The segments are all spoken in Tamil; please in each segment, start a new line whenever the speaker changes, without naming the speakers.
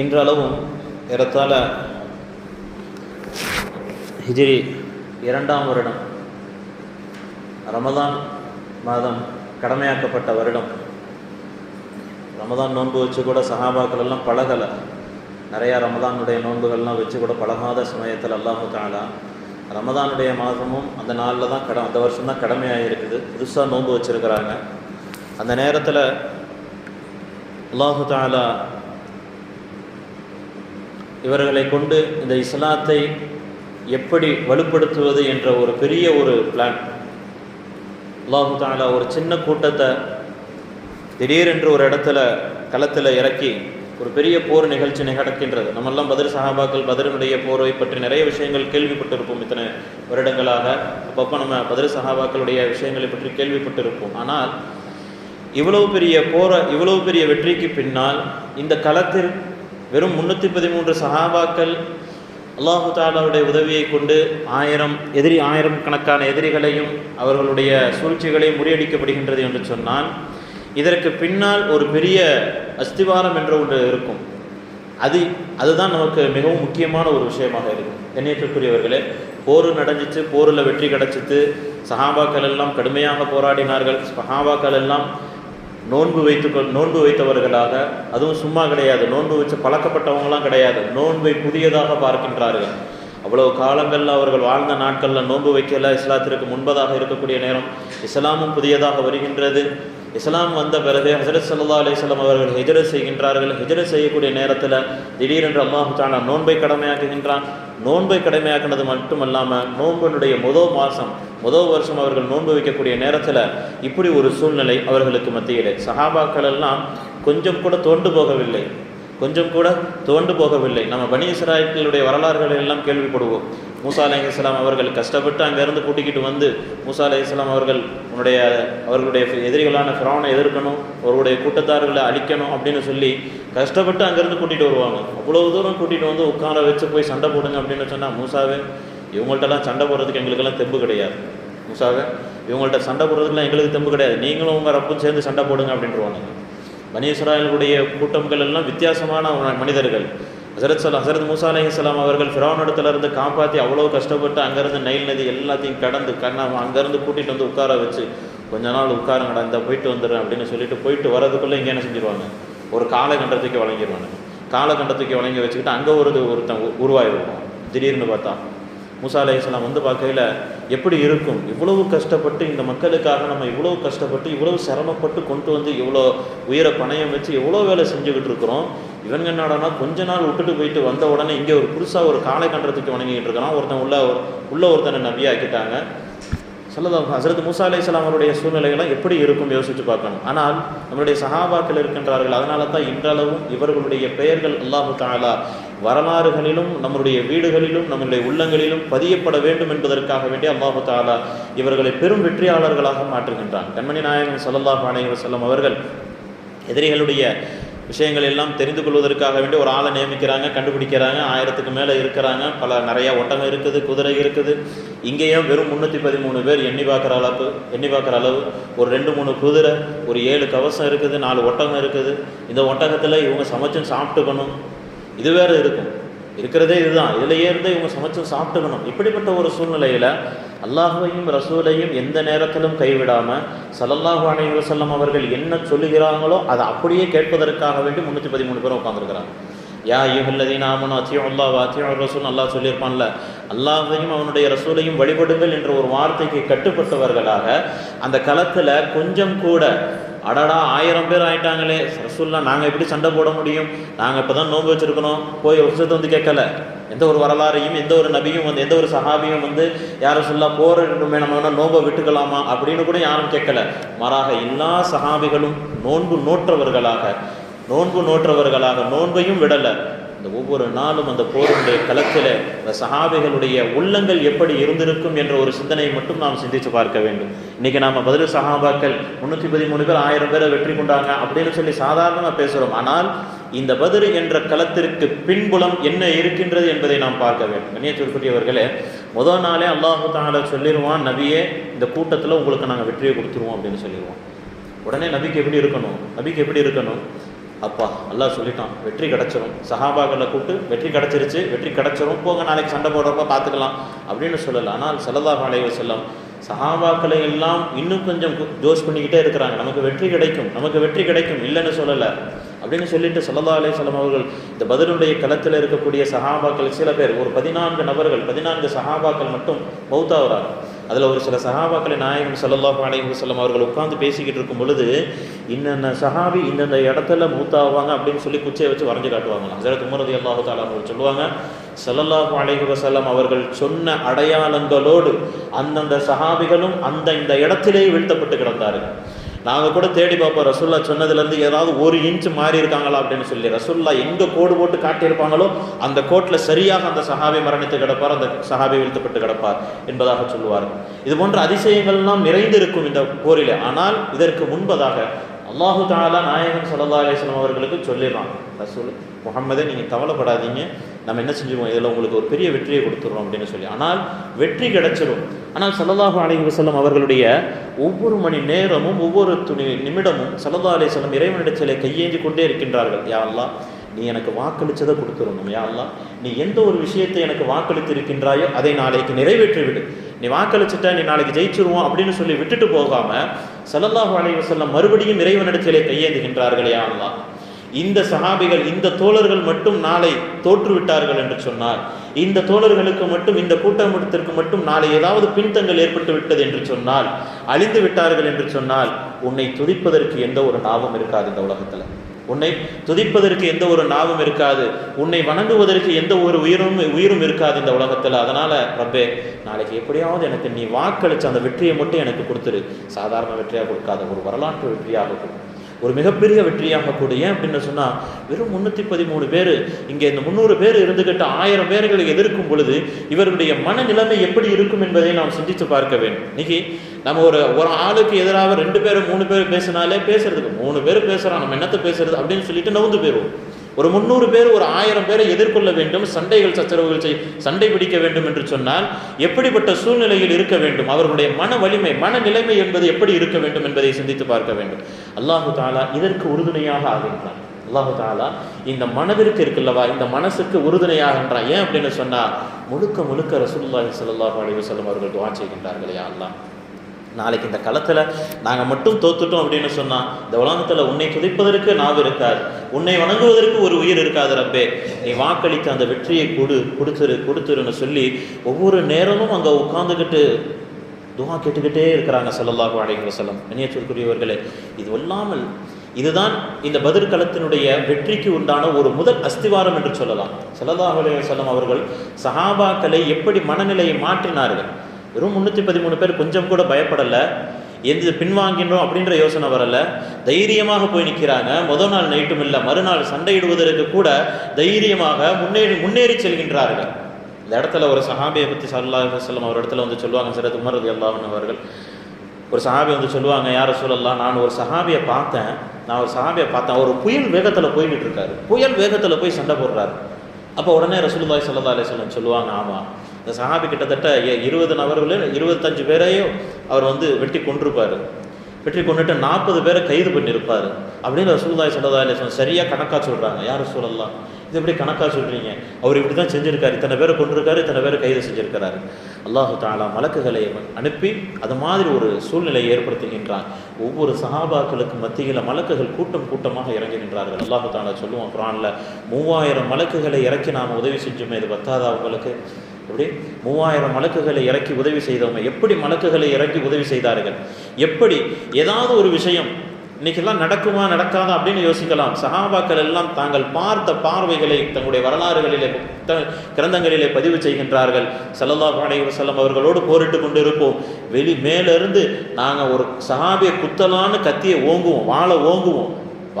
இன்றளவும் ஏறத்தாழ ஹிஜிரி இரண்டாம் வருடம் ரமதான் மாதம் கடமையாக்கப்பட்ட வருடம். ரமதான் நோன்பு வச்சு கூட சஹாபாக்கள் எல்லாம் பழகலை. நிறையா ரமதானுடைய நோன்புகள்லாம் வச்சு கூட பழகாத சமயத்தில் அல்லாஹு தாலா ரமதானுடைய மாதமும் அந்த நாளில் தான் கட அந்த வருஷம் தான் கடமையாக இருக்குது புதுசாக நோன்பு வச்சுருக்கிறாங்க. அந்த நேரத்தில் அல்லாஹு தாலா இவர்களை கொண்டு இந்த இஸ்லாத்தை எப்படி வலுப்படுத்துவது என்ற ஒரு பெரிய ஒரு பிளான் அல்லாஹு தாலா ஒரு சின்ன கூட்டத்தை திடீரென்று ஒரு இடத்துல களத்தில் இறக்கி ஒரு பெரிய போர் நிகழ்ச்சி நடக்கின்றது. நம்மெல்லாம் பதில் சஹாபாக்கள் பதிலினுடைய போரை பற்றி நிறைய விஷயங்கள் கேள்விப்பட்டிருப்போம் இத்தனை வருடங்களாக. அப்பப்போ நம்ம பதில் சஹாபாக்களுடைய விஷயங்களை பற்றி கேள்விப்பட்டிருப்போம். ஆனால் இவ்வளவு பெரிய போரை இவ்வளவு பெரிய வெற்றிக்கு பின்னால் இந்த களத்தில் வெறும் முன்னூற்றி பதிமூன்று சஹாபாக்கள் அல்லாஹு தாலாவுடைய உதவியை கொண்டு ஆயிரம் எதிரி ஆயிரம் கணக்கான எதிரிகளையும் அவர்களுடைய சூழ்ச்சிகளையும் முறியடிக்கப்படுகின்றது என்று சொன்னால் இதற்கு பின்னால் ஒரு பெரிய அஸ்திவாரம் என்ற ஒன்று இருக்கும். அது அதுதான் நமக்கு மிகவும் முக்கியமான ஒரு விஷயமாக இருக்கும். கண்ணியத்திற்குரியவர்களே போர் நடந்துச்சு போரில் வெற்றி கிடச்சித்து சஹாபாக்கள் எல்லாம் கடுமையாக போராடினார்கள் சஹாபாக்கள் எல்லாம் நோன்பு வைத்து நோன்பு வைத்தவர்களாக அதுவும் சும்மா கிடையாது. நோன்பு வச்சு பழக்கப்பட்டவங்களாம் கிடையாது. நோன்பை புதியதாக பார்க்கின்றார்கள். அவ்வளவு காலங்களில் அவர்கள் வாழ்ந்த நாட்களில் நோன்பு வைக்கல. இஸ்லாத்திற்கு முன்பதாக இருக்கக்கூடிய நேரம் இஸ்லாமும் புதியதாக வருகின்றது. இஸ்லாம் வந்த பிறகு ஹசரத் சல்லா அலிஸ்லாம் அவர்கள் ஹிஜரத் செய்கின்றார்கள். ஹிஜரத் செய்யக்கூடிய நேரத்தில் திடீரென்று அல்லாஹு தானா நோன்பை கடமையாக்குகின்றான். நோன்பை கடமையாக்குனது மட்டுமல்லாமல் நோன்பனுடைய முதல் மாதம் முதல் வருஷம் அவர்கள் நோன்பு வைக்கக்கூடிய நேரத்தில் இப்படி ஒரு சூழ்நிலை அவர்களுக்கு மத்தியிலே. சஹாபாக்கள் எல்லாம் கொஞ்சம் கூட தோண்டு போகவில்லை. கொஞ்சம் கூட தோண்டு போகவில்லை. நம்ம பனி இஸ்ராயல்களுடைய வரலாறுகளை எல்லாம் கேள்விப்படுவோம். மூசா அலை இஸ்லாம் அவர்கள் கஷ்டப்பட்டு அங்கேருந்து கூட்டிக்கிட்டு வந்து மூசா அலை இஸ்லாம் அவர்கள் உன்னுடைய அவர்களுடைய எதிரிகளான ஃபிரௌனை எதிர்க்கணும் அவருடைய கூட்டத்தார்களை அழிக்கணும் அப்படின்னு சொல்லி கஷ்டப்பட்டு அங்கேருந்து கூட்டிகிட்டு வருவாங்க. அவ்வளோ தூரம் கூட்டிகிட்டு வந்து உட்கார வச்சு போய் சண்டை போடுங்க அப்படின்னு சொன்னால் மூசாவே இவங்கள்ட்டலாம் சண்டை போடுறதுக்கு எங்களுக்கெல்லாம் தெம்பு கிடையாது. முசாக இவங்கள்ட்ட சண்டை போடுறதுக்குலாம் எங்களுக்கு தெம்பு கிடையாது. நீங்களும் உங்கள் ரப்பும் சேர்ந்து சண்டை போடுங்க அப்படின்றவாங்க பனி கூட்டங்கள் எல்லாம் வித்தியாசமான மனிதர்கள். ஹசரத் சலா ஹசரத் மூசா அலிஹலாம் அவர்கள் ஃபிரௌன் இருந்து காப்பாற்றி அவ்வளோ கஷ்டப்பட்டு அங்கேருந்து நைல் நதி எல்லாத்தையும் கடந்து கண்ணா அங்கேருந்து கூட்டிகிட்டு வந்து உட்கார வச்சு கொஞ்ச நாள் உட்காருங்கடா இந்த போயிட்டு வந்துடுறேன் அப்படின்னு சொல்லிட்டு போயிட்டு வரதுக்குள்ளே இங்கே என்ன செஞ்சிருவாங்க? ஒரு காலகண்டத்துக்கு வழங்கிடுவாங்க காலகண்டத்துக்கு வழங்கி வச்சுக்கிட்டு அங்கே ஒரு ஒருத்தன் உருவாயிருவோம் திடீர்னு பார்த்தா. மூசா அலி இஸ்லாம் வந்து பார்க்கையில் எப்படி இருக்கும்? இவ்வளவு கஷ்டப்பட்டு இந்த மக்களுக்காக நம்ம இவ்வளோ கஷ்டப்பட்டு இவ்வளவு சிரமப்பட்டு கொண்டு வந்து இவ்வளோ உயிரை பணயம் வச்சு எவ்வளோ வேலை செஞ்சுக்கிட்டு இருக்கிறோம். இவங்க என்னடானா கொஞ்ச நாள் விட்டுட்டு போயிட்டு வந்த உடனே இங்கே ஒரு புதுசாக ஒரு காலை கண்டத்துக்கு வணங்கிட்டு இருக்கிறான் ஒருத்தன் உள்ள உள்ள ஒருத்தனை நபியாக்கிட்டாங்க. சொல்லதா ஹசரத் மூசா அலி இஸ்லாம் அவருடைய சூழ்நிலைகள்லாம் எப்படி இருக்கும் யோசித்து பார்க்கணும். ஆனால் நம்மளுடைய சஹாபாக்கள் இருக்கின்றார்கள் அதனால தான் இன்றளவும் இவர்களுடைய பெயர்கள் அல்லாஹு தாலா வரலாறுகளிலும் நம்முடைய வீடுகளிலும் நம்முடைய உள்ளங்களிலும் பதியப்பட வேண்டும் என்பதற்காக வேண்டிய அல்லாஹு தாலா இவர்களை பெரும் வெற்றியாளர்களாக மாற்றுகின்றான். கண்மணி நாயகன் சல்லல்லாஹ் அலைஹி செல்லம் அவர்கள் எதிரிகளுடைய விஷயங்கள் எல்லாம் தெரிந்து கொள்வதற்காக வேண்டி ஒரு ஆளை நியமிக்கிறாங்க கண்டுபிடிக்கிறாங்க ஆயிரத்துக்கு மேலே இருக்கிறாங்க. பல நிறையா ஒட்டகம் இருக்குது குதிரை இருக்குது. இங்கேயும் வெறும் முந்நூற்றி பதிமூணு பேர் எண்ணி பார்க்குற அளவு எண்ணி பார்க்குற அளவு. ஒரு ரெண்டு மூணு குதிரை ஒரு ஏழு கவசம் இருக்குது நாலு ஒட்டகம் இருக்குது. இந்த ஒட்டகத்தில் இவங்க சமைச்சும் சாப்பிட்டுக்கணும். இது வேறு இருக்கும். இருக்கிறதே இதுதான். இதிலேயே இருந்து இவங்க சமைச்சு சாப்பிட்டுக்கணும். இப்படிப்பட்ட ஒரு சூழ்நிலையில் அல்லாஹையும் ரசூலையும் எந்த நேரத்திலும் கைவிடாமல் சல்லல்லாஹு அலைஹி செல்லம் அவர்கள் என்ன சொல்லுகிறாங்களோ அதை அப்படியே கேட்பதற்காக வேண்டி முந்நூற்றி பதிமூணு பேரும் உட்காந்துருக்கிறாங்க யா ஐயுஹல்லதீன ஆமனு அத்தியும் அல்லாஹ் அத்தியும் ரசூல் அல்லாஹ் சொல்லியிருப்பான்ல அல்லாஹையும் அவனுடைய ரசூலையும் வழிபடுங்கள் என்ற ஒரு வார்த்தைக்கு கட்டுப்பட்டவர்களாக அந்த களத்தில் கொஞ்சம் கூட அடடா ஆயிரம் பேர் ஆயிட்டாங்களே. ரசூல்லா நாங்கள் எப்படி சண்டை போட முடியும்? நாங்கள் இப்போ தான் நோன்பு வச்சுருக்கணும். போய் வருஷத்தை வந்து கேட்கல. எந்த ஒரு வரலாறையும் எந்த ஒரு நபியும் வந்து எந்த ஒரு சஹாபியும் வந்து யாரும் சொல்லா போறமே நம்ம வேணால் நோன்பை விட்டுக்கலாமா? அப்படின்னு கூட யாரும் கேட்கல. மாறாக எல்லா சஹாபிகளும் நோன்பு நோற்றவர்களாக நோன்பு நோற்றவர்களாக நோன்பையும் விடலை. இந்த ஒவ்வொரு நாளும் அந்த போருடைய களத்தில் அந்த சஹாபிகளுடைய உள்ளங்கள் எப்படி இருந்திருக்கும் என்ற ஒரு சிந்தனையை மட்டும் நாம் சிந்தித்து பார்க்க வேண்டும். இன்றைக்கி நாம் பதில் சஹாபாக்கள் முந்நூற்றி பதிமூணு பேர் ஆயிரம் பேரை வெற்றி கொண்டாங்க அப்படின்னு சொல்லி சாதாரணமாக பேசுகிறோம் ஆனால் இந்த பதில் என்ற களத்திற்கு பின்புலம் என்ன இருக்கின்றது என்பதை நாம் பார்க்க வேண்டும். கண்ணியத்திற்குரியவர்களே முதல் நாளே அல்லாஹு தால சொல்லிடுவான் நபியே இந்த கூட்டத்தில் உங்களுக்கு நாங்கள் வெற்றியை கொடுத்துருவோம் அப்படின்னு சொல்லிடுவோம் உடனே நபிக்கு எப்படி இருக்கணும்? நபிக்கு எப்படி இருக்கணும்? அப்பா அல்லாஹ் சொல்லிட்டான் வெற்றி கிடச்சிரும். சஹாபாக்களை கூப்பிட்டு வெற்றி கிடச்சிருச்சு வெற்றி கிடச்சிரும் போங்க நாளைக்கு சண்டை போடுறப்ப பார்த்துக்கலாம் அப்படின்னு சொல்லலை. ஆனால் சல்லல்லாஹு அலைஹி செல்லம் சஹாபாக்களை எல்லாம் இன்னும் கொஞ்சம் ஜோஸ் ஜோஷ் பண்ணிக்கிட்டே இருக்கிறாங்க. நமக்கு வெற்றி கிடைக்கும் நமக்கு வெற்றி கிடைக்கும் இல்லைன்னு சொல்லலை. அப்படின்னு சொல்லிட்டு சல்லல்லா அலைஹிஸ்ஸலாம் அவர்கள் இந்த பதிலுடைய களத்தில் இருக்கக்கூடிய சஹாபாக்கள் சில பேர் ஒரு பதினான்கு நபர்கள் பதினான்கு சஹாபாக்கள் மட்டும் மௌத்தாகிறாங்க. அதில் ஒரு சில சஹாபாக்களை நாயகம் ஸல்லல்லாஹு அலைஹி வஸல்லம் அவர்கள் உட்காந்து பேசிக்கிட்டு இருக்கும் பொழுது இன்னென்ன சஹாபி இந்தந்த இடத்துல மூத்தாவாங்க அப்படின்னு சொல்லி குச்சியை வச்சு வரைஞ்சு காட்டுவாங்களாம். ஹஸரத் உமர் அல்லாஹு தஆலா அவர்கள் சொல்லுவாங்க சல்லல்லாஹு அலைஹி வஸல்லம் அவர்கள் சொன்ன அடையாளங்களோடு அந்தந்த சஹாபிகளும் அந்த இந்த இடத்திலேயே வீழ்த்தப்பட்டு கிடந்தார்கள். நாங்கள் கூட தேடி பார்ப்போம். ரசுல்லா சொன்னதுலேருந்து ஏதாவது ஒரு இன்ச் மாறி இருக்காங்களா அப்படின்னு சொல்லி. ரசுல்லா எங்கே கோடு போட்டு காட்டியிருப்பாங்களோ அந்த கோட்டில் சரியாக அந்த சஹாபி மரணித்து கிடப்பார் அந்த சஹாபி வீழ்த்தப்பட்டு கிடப்பார் என்பதாக சொல்லுவார். இது போன்ற அதிசயங்கள்லாம் நிறைந்திருக்கும் இந்த போரில். ஆனால் இதற்கு முன்பதாக அல்லாஹு தாலா நாயகன் சல்லா அலிஸ்லாம் அவர்களுக்கு சொல்லிடுறான். ரசூல் முகம்மதே நீங்கள் கவலைப்படாதீங்க. நம்ம என்ன செஞ்சுருவோம்? இதில் உங்களுக்கு ஒரு பெரிய வெற்றியை கொடுத்துருவோம் அப்படின்னு சொல்லி. ஆனால் வெற்றி கிடைச்சிடும் ஆனால் ஸல்லல்லாஹு அலைஹி செல்லம் அவர்களுடைய ஒவ்வொரு மணி நேரமும் ஒவ்வொரு துணி நிமிடமும் ஸல்லல்லாஹு அலி செல்லம் இறைவனிடத்திலே கையேந்தி கொண்டே இருக்கின்றார்கள். யாரெல்லாம் நீ எனக்கு வாக்களித்ததை கொடுத்துடணும் யாரெல்லாம் நீ எந்த ஒரு விஷயத்தை எனக்கு வாக்களித்து இருக்கின்றாயோ அதை நாளைக்கு நிறைவேற்றி விடு நீ வாக்களிச்சுட்ட நீ நாளைக்கு ஜெயிச்சிருவோம் அப்படின்னு சொல்லி விட்டுட்டு போகாமல் சல்லல்லாஹு அலைஹி வஸல்லம் மறுபடியும் இறைவனிடத்திலே கையேந்துகின்றார்கள். யாரெல்லாம் இந்த சஹாபிகள் இந்த தோழர்கள் மட்டும் நாளை தோற்றுவிட்டார்கள் என்று சொன்னார். இந்த தோழர்களுக்கு மட்டும் இந்த கூட்டத்திற்கு மட்டும் நாளை ஏதாவது பின்தங்கள் ஏற்பட்டு விட்டது என்று சொன்னால் அழிந்து விட்டார்கள் என்று சொன்னால் உன்னை துதிப்பதற்கு எந்த ஒரு லாபம் இருக்காது இந்த உலகத்தில். உன்னை துதிப்பதற்கு எந்த ஒரு நாவும் இருக்காது. உன்னை வணங்குவதற்கு எந்த ஒரு உயிரும் உயிரும் இருக்காது இந்த உலகத்தில். அதனால் ரப்பே நாளைக்கு எப்படியாவது எனக்கு நீ வாக்களித்த அந்த வெற்றியை மட்டும் எனக்கு கொடுத்துரு. சாதாரண வெற்றியாக கொடுக்காத ஒரு வரலாற்று வெற்றியாக கொடுக்கும் ஒரு மிகப்பெரிய வெற்றியாக கூட. ஏன் அப்படின்னு சொன்னால் வெறும் முந்நூற்றி பதிமூணு பேர் இங்கே இந்த முந்நூறு பேர் இருந்துகிட்டு ஆயிரம் பேர்களை எதிர்க்கும் பொழுது இவர்களுடைய மனநிலைமை எப்படி இருக்கும் என்பதை நாம் சிந்தித்து பார்க்க வேண்டும். இன்னைக்கு நம்ம ஒரு ஒரு ஆளுக்கு எதிராக ரெண்டு பேர் மூணு பேர் பேசினாலே பேசுறதுக்கு மூணு பேர் பேசுகிறோம் நம்ம என்னத்தை பேசுறது அப்படின்னு சொல்லிட்டு நவுந்து போயிடுவோம். ஒரு முந்நூறு பேர் ஒரு ஆயிரம் பேரை எதிர்கொள்ள வேண்டும் சண்டைகள் சச்சரவுகள் செய் சண்டை பிடிக்க வேண்டும் என்று சொன்னால் எப்படிப்பட்ட சூழ்நிலையில் இருக்க வேண்டும்? அவர்களுடைய மன வலிமை மன நிலைமை என்பது எப்படி இருக்க வேண்டும் என்பதை சிந்தித்து பார்க்க வேண்டும். அல்லாஹு தாலா இதற்கு உறுதுணையாக ஆகின்றான். அல்லாஹு தாலா இந்த மனதிற்கு இருக்குல்லவா இந்த மனசுக்கு உறுதுணையாகின்றான் ஏன் அப்படின்னு சொன்னால் முழுக்க முழுக்க ரசூல்லாஹி சல்லாஹ் அலி வசலம் அவர்கள் துவா செய்கின்றார்களே அல்லாஹ். நாளைக்கு இந்த களத்தில் நாங்கள் மட்டும் தோத்துட்டோம் அப்படின்னு சொன்னால் இந்த உலகத்தில் உன்னை துதிப்பதற்கு நாவு இருக்காது. உன்னை வணங்குவதற்கு ஒரு உயிர் இருக்காது ரப்பே. நீ வாக்களித்த அந்த வெற்றியை கொடு கொடுத்துரு கொடுத்துருன்னு சொல்லி ஒவ்வொரு நேரமும் அங்கே உட்காந்துக்கிட்டு துவா கேட்டுக்கிட்டே இருக்கிறாங்க ஸல்லல்லாஹு அலைஹி செல்லம் இணையத்திற்குரியவர்களே இது இல்லாமல் இதுதான் இந்த பதிர் களத்தினுடைய வெற்றிக்கு உண்டான ஒரு முதல் அஸ்திவாரம் என்று சொல்லலாம். ஸல்லல்லாஹு அலைஹி அவர்கள் சஹாபாக்களை எப்படி மனநிலையை மாற்றினார்கள்? வெறும் முந்நூற்றி பதிமூணு பேர் கொஞ்சம் கூட பயப்படலை. எந்த பின்வாங்கின்றோம் அப்படின்ற யோசனை வரல. தைரியமாக போய் நிற்கிறாங்க முதல் நாள் நைட்டும் இல்லை மறுநாள் சண்டையிடுவதற்கு கூட தைரியமாக முன்னேறி முன்னேறி செல்கின்றார்கள். இந்த இடத்துல ஒரு சஹாபியை பற்றி சல்லா செல்லம் அவர் இடத்துல வந்து சொல்லுவாங்க சிறத்து உமர் அல்லாஹன் அவர்கள். ஒரு சஹாபி வந்து சொல்லுவாங்க யார சொல்லலாம் நான் ஒரு சஹாபியை பார்த்தேன். நான் ஒரு சஹாபியை பார்த்தேன். ஒரு புயல் வேகத்தில் போய்கிட்டு இருக்காரு. புயல் வேகத்தில் போய் சண்டை போடுறாரு. அப்போ உடனே ரசூலுல்லாய் சல்லா அலைஹி வஸல்லம் சொல்லுவாங்க ஆமாம் இந்த சஹாபி கிட்டத்தட்ட இருபது நபர்களில் இருபத்தஞ்சு பேரையும் அவர் வந்து வெட்டி கொண்டிருப்பார் வெற்றி கொண்டுட்டு நாற்பது பேரை கைது பண்ணியிருப்பார். அப்படின்னு ரசூலுல்லாஹி ஸல்லல்லாஹு அலைஹி சரியாக கணக்காக சொல்கிறாங்க யார் சொல்லலாம் இது எப்படி கணக்காக சொல்கிறீங்க அவர் இப்படி தான் செஞ்சுருக்காரு. இத்தனை பேரை கொண்டிருக்காரு இத்தனை பேரை கைது செஞ்சிருக்கிறாரு. அல்லாஹு தாலா மலக்குகளை அனுப்பி அது மாதிரி ஒரு சூழ்நிலையை ஏற்படுத்துகின்றான் ஒவ்வொரு சஹாபாக்களுக்கு மத்தியில் மலக்குகள் கூட்டம் கூட்டமாக இறங்குகின்றார்கள் அல்லாஹு தாலா சொல்லுவான் குரானில் மூவாயிரம் மலக்குகளை இறக்கி நாம் உதவி செஞ்சோமே இது பத்தாதா உங்களுக்கு? எப்படி மூவாயிரம் மலக்குகளை இறக்கி உதவி செய்தவங்க எப்படி மலக்குகளை இறக்கி உதவி செய்தார்கள்? எப்படி ஏதாவது ஒரு விஷயம் இன்னைக்கெல்லாம் நடக்குமா நடக்காதா அப்படின்னு யோசிக்கலாம். சஹாபாக்கள் எல்லாம் தாங்கள் பார்த்த பார்வைகளை தங்களுடைய வரலாறுகளிலே கிரந்தங்களிலே பதிவு செய்கின்றார்கள். சல்லல்லா அலைஹி செல்லம் அவர்களோடு போரிட்டு கொண்டு இருப்போம் வெளி மேலிருந்து நாங்கள் ஒரு சகாபியை குத்தலான்னு கத்தியை ஓங்குவோம் வாழை ஓங்குவோம்.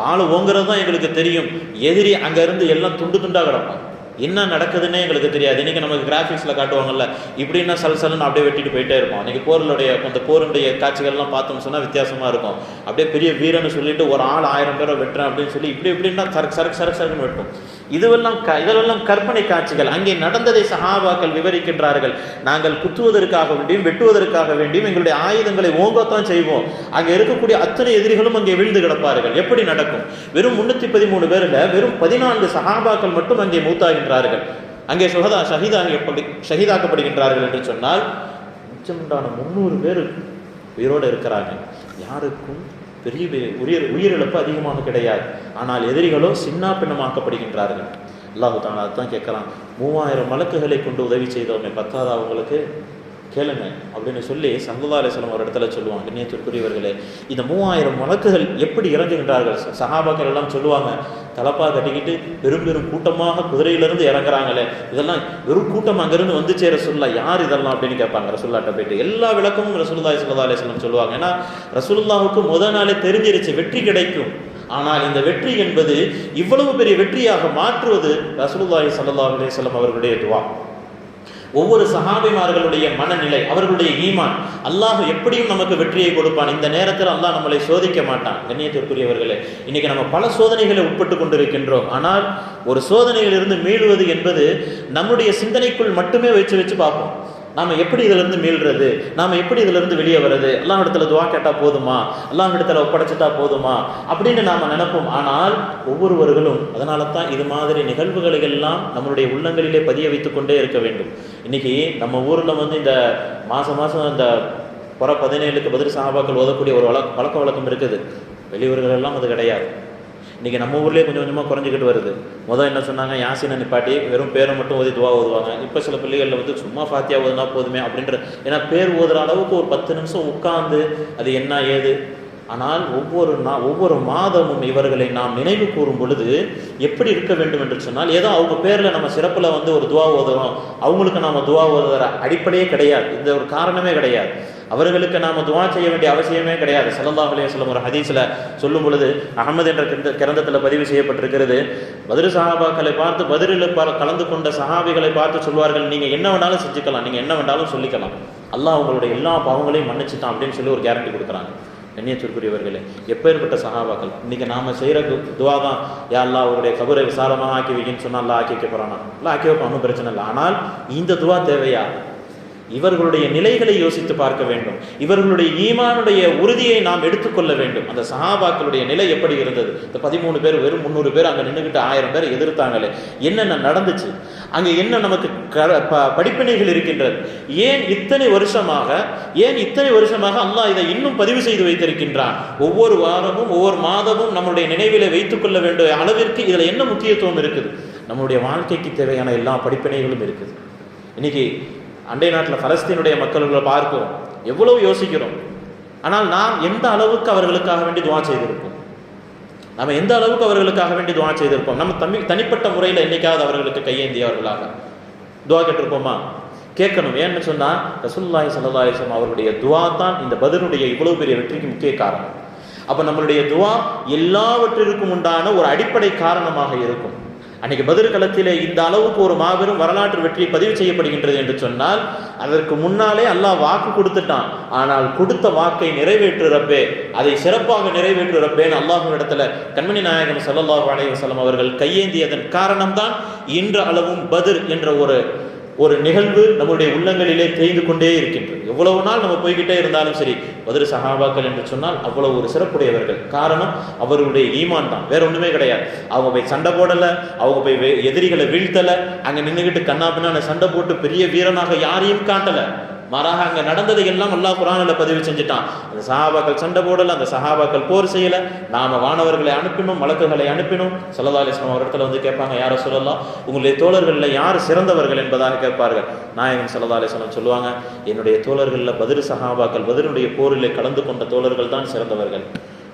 வாழை ஓங்குறது தான் எங்களுக்கு தெரியும். எதிரி அங்கேருந்து எல்லாம் துண்டு துண்டாக கிடப்பாங்க. என்ன நடக்குதுன்னே எங்களுக்கு தெரியாது. இன்றைக்கி நமக்கு கிராஃபிக்ஸில் காட்டுவாங்கல்ல இப்படின்னா சல் சலுன்னு அப்படியே வெட்டிட்டு போயிட்டே இருப்போம். அன்றைக்கி போர்களுடைய அந்த போருடைய காட்சிகள்லாம் பார்த்தோம்னு சொன்னால் வித்தியாசமாக இருக்கும். அப்படியே பெரிய வீரன்னு சொல்லிட்டு ஒரு ஆள் ஆயிரம் பேரை வெட்டுறேன் அப்படின்னு சொல்லி இப்படி இப்படின்னா சரக்கு சரக்கு சரக்கு சரக்குன்னு வெட்டும் இதுவெல்லாம் க இதெல்லாம் கற்பனை காட்சிகள். அங்கே நடந்ததை சஹாபாக்கள் விவரிக்கின்றார்கள். நாங்கள் குத்துவதற்காக வேண்டியும் வெட்டுவதற்காக வேண்டியும் எங்களுடைய ஆயுதங்களை ஓங்கத்தான் செய்வோம். அங்கே இருக்கக்கூடிய அத்தனை எதிரிகளும் அங்கே வீழ்ந்து கிடப்பார்கள். எப்படி நடக்கும்? வெறும் முன்னூற்றி பதிமூணு பேரில் வெறும் பதினான்கு சஹாபாக்கள் மட்டும் அங்கே மூத்தாகின்றார்கள். அங்கே சுகதா ஷஹீதாகப்படி ஷஹீதாக்கப்படுகின்றார்கள் என்று சொன்னால் மிச்சமுண்டான முந்நூறு பேர் உயிரோடு இருக்கிறாங்க யாருக்கும் பெரிய பெரிய உயிர் உயிரிழப்பு அதிகமாக கிடையாது. ஆனால் எதிரிகளோ சின்ன பின்னமாக்கப்படுகின்றார்கள். அல்லாஹு தான் அதுதான் கேட்குறான் மூவாயிரம் மலக்குகளை கொண்டு உதவி செய்தோமே பத்தாதா அவங்களுக்கு? கேளுங்க அப்படின்னு சொல்லி சங்குதா அலிஸ்லாம் ஒரு இடத்துல சொல்லுவாங்க. கண்ணியத்திற்குரியவர்களே இந்த மூவாயிரம் வழக்குகள் எப்படி இறங்குகின்றார்கள்? சகாபாக்கள் சஹாபாக்கள் எல்லாம் சொல்லுவாங்க தலப்பா கட்டிக்கிட்டு பெரும் பெரும் கூட்டமாக குதிரையிலிருந்து இறங்குறாங்களே இதெல்லாம் வெறும் கூட்டம் அங்கிருந்து வந்து சேர சொல்ல யார் இதெல்லாம் அப்படின்னு கேட்பாங்க. ரசுல்லாட்ட போயிட்டு எல்லா விளக்கமும் ரசூலுல்லாஹி ஸல்லல்லாஹு சொல்லுவாங்க. ஏன்னா ரசூலுல்லாஹுக்கு முத நாளே தெரிஞ்சிருச்சு வெற்றி கிடைக்கும். ஆனால் இந்த வெற்றி என்பது இவ்வளவு பெரிய வெற்றியாக மாற்றுவது ரசூலுல்லாஹி சல்லா அலைஹி அவர்களுடைய துவா. ஒவ்வொரு சஹாபிமார்களுடைய மனநிலை அவர்களுடைய ஈமான். அல்லாஹ் எப்படியும் நமக்கு வெற்றியை கொடுப்பான். இந்த நேரத்தில் அல்லாஹ் நம்மளை சோதிக்க மாட்டான். கண்ணியத்திற்குரியவர்களே இன்னைக்கு நம்ம பல சோதனைகளை உட்பட்டு கொண்டிருக்கின்றோம். ஆனால் ஒரு சோதனையிலிருந்து மீளுவது என்பது நம்முடைய சிந்தனைக்குள் மட்டுமே வச்சு வச்சு பார்ப்போம். நாம் எப்படி இதிலிருந்து மீள்றது? நாம் எப்படி இதிலிருந்து வெளியே வர்றது? எல்லாம் இடத்துல துவா கேட்டால் போதுமா? எல்லாம் இடத்துல ஒப்படைச்சிட்டா போதுமா? அப்படின்னு நாம் நினைப்போம். ஆனால் ஒவ்வொருவர்களும் அதனால தான் இது மாதிரி நிகழ்வுகளை எல்லாம் நம்மளுடைய உள்ளங்களிலே பதிய வைத்துக்கொண்டே இருக்க வேண்டும். இன்னைக்கு நம்ம ஊரில் வந்து இந்த மாதம் மாதம் இந்த புற பதினேழுக்கு பதில் சாபாக்கள் ஓதக்கூடிய ஒரு வழக்க பழக்க வழக்கம் இருக்குது. வெளியூர்கள் எல்லாம் அது கிடையாது. இன்றைக்கி நம்ம ஊர்லேயே கொஞ்சம் கொஞ்சமாக குறைஞ்சிக்கிட்டு வருது. முதல் என்ன சொன்னாங்க? யாசினை நிப்பாட்டி வெறும் பேரை மட்டும் ஓதி துவா ஓதுவாங்க. இப்போ சில பிள்ளைகளில் வந்து சும்மா ஃபாத்தியா ஓதுனா போதுமே அப்படின்ற ஏன்னா பேர் ஓதுற அளவுக்கு ஒரு பத்து நிமிஷம் உட்காந்து அது என்ன ஏது? ஆனால் ஒவ்வொரு நா ஒவ்வொரு மாதமும் இவர்களை நாம் நினைவு கூறும் பொழுது எப்படி இருக்க வேண்டும் என்று சொன்னால் ஏதோ அவங்க பேரில் நம்ம சிறப்பில் வந்து ஒரு துவா ஓதுறோம். அவங்களுக்கு நாம் துவா ஓதுற அடிப்படையே கிடையாது. இந்த ஒரு காரணமே கிடையாது. அவர்களுக்கு நாம் துவா செய்ய வேண்டிய அவசியமே கிடையாது. ஸல்லல்லாஹு சொல்லும் ஒரு ஹதீஸில் சொல்லும் பொழுது அகமது என்ற கிரந்த- கிரந்தத்தில் பதிவு செய்யப்பட்டிருக்கிறது. பதிரு சஹாபாக்களை பார்த்து பதிரில் ப- கலந்து கொண்ட சஹாபிகளை பார்த்து சொல்வார்கள் நீங்கள் என்ன வேணாலும் செஞ்சுக்கலாம். நீங்கள் என்ன வேணாலும் சொல்லிக்கலாம். அல்லாஹ் அவங்களுடைய எல்லா பாவங்களையும் மன்னிச்சுட்டான் அப்படின்னு சொல்லி ஒரு கேரண்டி கொடுக்குறாங்க. கண்ணியத்திற்குரியவர்களே எப்பேற்பட்ட சஹாபாக்கள் இன்றைக்கி நாம் செய்கிற துவா தான் யா அவருடைய கபரை விசாலமாக ஆக்கி வைக்கின்னு சொன்னால் அல்லாஹ் ஆக்கி வைக்க போறானா? இல்லை ஆக்கி வைப்போம் ஒன்றும் பிரச்சனை இல்லை. ஆனால் இந்த துவா தேவையா? இவர்களுடைய நிலைகளை யோசித்து பார்க்க வேண்டும். இவர்களுடைய ஈமானுடைய உறுதியை நாம் எடுத்துக்கொள்ள வேண்டும். அந்த சஹாபாக்களுடைய நிலை எப்படி இருந்தது? இந்த பதிமூணு பேர் வெறும் முந்நூறு பேர் அங்கே நின்றுக்கிட்டு ஆயிரம் பேர் எதிர்த்தாங்களே. என்னென்ன நடந்துச்சு? அங்கே என்ன நமக்கு ப- படிப்பினைகள் இருக்கின்றது. ஏன் இத்தனை வருஷமாக ஏன் இத்தனை வருஷமாக அல்லாஹ் இதை இன்னும் பதிவு செய்து வைத்திருக்கின்றான்? ஒவ்வொரு வாரமும் ஒவ்வொரு மாதமும் நம்முடைய நினைவில வைத்துக்கொள்ள வேண்டிய அளவிற்கு இதில் என்ன முக்கியத்துவம் இருக்குது? நம்மளுடைய வாழ்க்கைக்கு தேவையான எல்லா படிப்பினைகளும் இருக்குது. இன்னைக்கு அண்டை நாட்டில் பலஸ்தீனுடைய மக்கள்களை பார்க்கிறோம் எவ்வளவு யோசிக்கிறோம். ஆனால் நாம் எந்த அளவுக்கு அவர்களுக்காக வேண்டி துவா செய்திருப்போம்? நம்ம எந்த அளவுக்கு அவர்களுக்காக வேண்டி துவா செய்திருப்போம்? நம்ம தமிழ் தனிப்பட்ட முறையில் என்னைக்காவது அவர்களுக்கு கையேந்தியவர்களாக துவா கேட்டிருப்போமா? கேட்கணும். ஏன்னு சொன்னா ரசூலுல்லாஹி ஸல்லல்லாஹு அவருடைய துவா தான் இந்த பதிலுடைய இவ்வளவு பெரிய வெற்றிக்கு முக்கிய காரணம். அப்ப நம்மளுடைய துவா எல்லாவற்றிற்கும் உண்டான ஒரு அடிப்படை காரணமாக இருக்கும். அன்னைக்கு பதிர்களத்திலே இந்த அளவுக்கு ஒரு மாபெரும் வரலாற்று வெற்றி பதிவு செய்யப்படுகின்றது என்று சொன்னால் அதற்கு முன்னாலே அல்லாஹ் வாக்கு கொடுத்துட்டான். ஆனால் கொடுத்த வாக்கை நிறைவேற்றுறப்பே அதை சிறப்பாக நிறைவேற்றுறப்பேன்னு அல்லாஹும் இடத்துல கண்மணி நாயகன் ஸல்லல்லாஹு அலைவசலம் அவர்கள் கையேந்தியதன் காரணம்தான் இன்று அளவும் பதிர் என்ற ஒரு ஒரு நிகழ்வு நம்முடைய உள்ளங்களிலே தேய்ந்து கொண்டே இருக்கின்றது. எவ்வளவு நாள் நம்ம போய்கிட்டே இருந்தாலும் சரி பதில் சஹாபாக்கள் என்று சொன்னால் அவ்வளவு ஒரு சிறப்புடையவர்கள். காரணம் அவர்களுடைய ஈமான் தான். வேற ஒன்றுமே கிடையாது. அவங்க போய் சண்டை போடலை அவங்க போய் எதிரிகளை வீழ்த்தலை அங்கே நின்றுக்கிட்டு கண்ணா பின்னான சண்டை போட்டு பெரிய வீரனாக யாரையும் காட்டலை. மாறாக அங்கே நடந்ததை எல்லாம் அல்லாஹ் குரானில் பதிவு செஞ்சுட்டான். அந்த சஹாபாக்கள் சண்டை போடலை அந்த சஹாபாக்கள் போர் செய்யலை. நாம வானவர்களை அனுப்பினோம் வழக்குகளை அனுப்பினோம். சல்லா அலிஸ்லாம் ஒரு இடத்துல வந்து கேட்பாங்க யாரை சொல்லலாம் உங்களுடைய தோழர்களில் யார் சிறந்தவர்கள் என்பதாக கேட்பார்கள். நாயகன் சல்லா அலிஸ்லாம் சொல்லுவாங்க என்னுடைய தோழர்களில் பதிரு சஹாபாக்கள் பதிலுடைய போரிலே கலந்து கொண்ட தோழர்கள் தான் சிறந்தவர்கள்.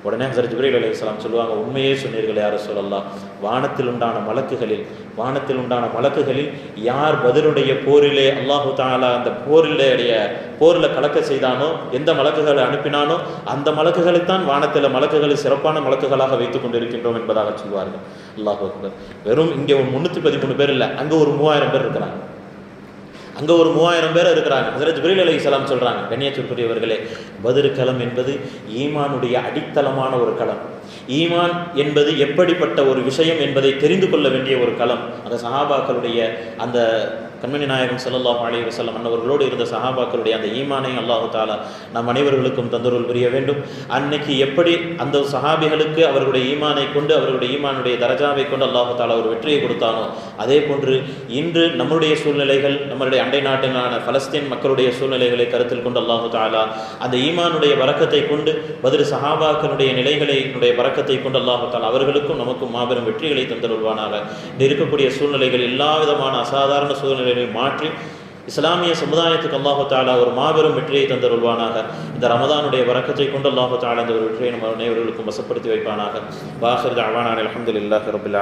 உடனே ஹசரத் ஜிப்ரீல் அலைஹிஸ்ஸலாம் சொல்லுவாங்க உண்மையே சொன்னீர்கள் யார் சொல்லலாம் வானத்தில் உண்டான மலக்குகளில் வானத்தில் உண்டான மலக்குகளில் யார் பதிலுடைய போரிலே அல்லாஹு தாலா அந்த போரிலுடைய போரில் கலக்க செய்தானோ எந்த மலக்குகளை அனுப்பினானோ அந்த மலக்குகளைத்தான் வானத்தில் மலக்குகளை சிறப்பான மலக்குகளாக வைத்துக் கொண்டிருக்கின்றோம் என்பதாக சொல்வார்கள். அல்லாஹ் அக்பர். வெறும் இங்கே ஒரு முன்னூற்றி பதிமூணு பேர் இல்லை அங்கே ஒரு மூவாயிரம் பேர் இருக்கிறாங்க அங்கே ஒரு மூவாயிரம் பேர் இருக்கிறாங்க. ஹசரத் ஜிப்ரீல் அலி இஸ்லாம் சொல்கிறாங்க கண்ணியத்திற்குரியவர்களே பதிர்களம் என்பது ஈமானுடைய அடித்தளமான ஒரு களம் ஈமான் என்பது எப்படிப்பட்ட ஒரு விஷயம் என்பதை தெரிந்து கொள்ள வேண்டிய ஒரு களம் அந்த சஹாபாக்களுடைய அந்த கண்மணி நாயகம் சல்லாஹ் அலி வசல்லம் அன்னவர்களோடு இருந்த சஹாபாக்களுடைய அந்த ஈமானை அல்லாஹு தாலா நம் அனைவர்களுக்கும் தந்தருள் புரிய வேண்டும். அன்னைக்கு எப்படி அந்த சஹாபிகளுக்கு அவர்களுடைய ஈமானை கொண்டு அவர்களுடைய ஈமானுடைய தரஜாவை கொண்டு அல்லாஹு தாலா ஒரு வெற்றியை கொடுத்தானோ அதே போன்று இன்று நம்முடைய சூழ்நிலைகள் நம்மளுடைய அண்டை நாட்டிலான பலஸ்தீன் மக்களுடைய சூழ்நிலைகளை கருத்தில் கொண்டு அல்லாஹு தாலா அந்த ஈமானுடைய வரக்கத்தை கொண்டு பதில் சஹாபாக்களுடைய நிலைகளை வரக்கத்தை கொண்டு அல்லாஹு தாலா அவர்களுக்கும் நமக்கும் மாபெரும் வெற்றிகளை தந்தருள்வானாக. இருக்கக்கூடிய சூழ்நிலைகள் எல்லா விதமான அசாதாரண சூழ்நிலை சூழ்நிலைகளை மாற்றி இஸ்லாமிய சமுதாயத்துக்கு அல்லாஹு தாலா ஒரு மாபெரும் வெற்றியை தந்தருள்வானாக. இந்த ரமதானுடைய வரக்கத்தை கொண்டு அல்லாஹு தாலா இந்த ஒரு வெற்றியை நம்ம அனைவர்களுக்கும் வசப்படுத்தி வைப்பானாக. வாஹர் அவானான் அலமதுல்லாஹ் ரபுல்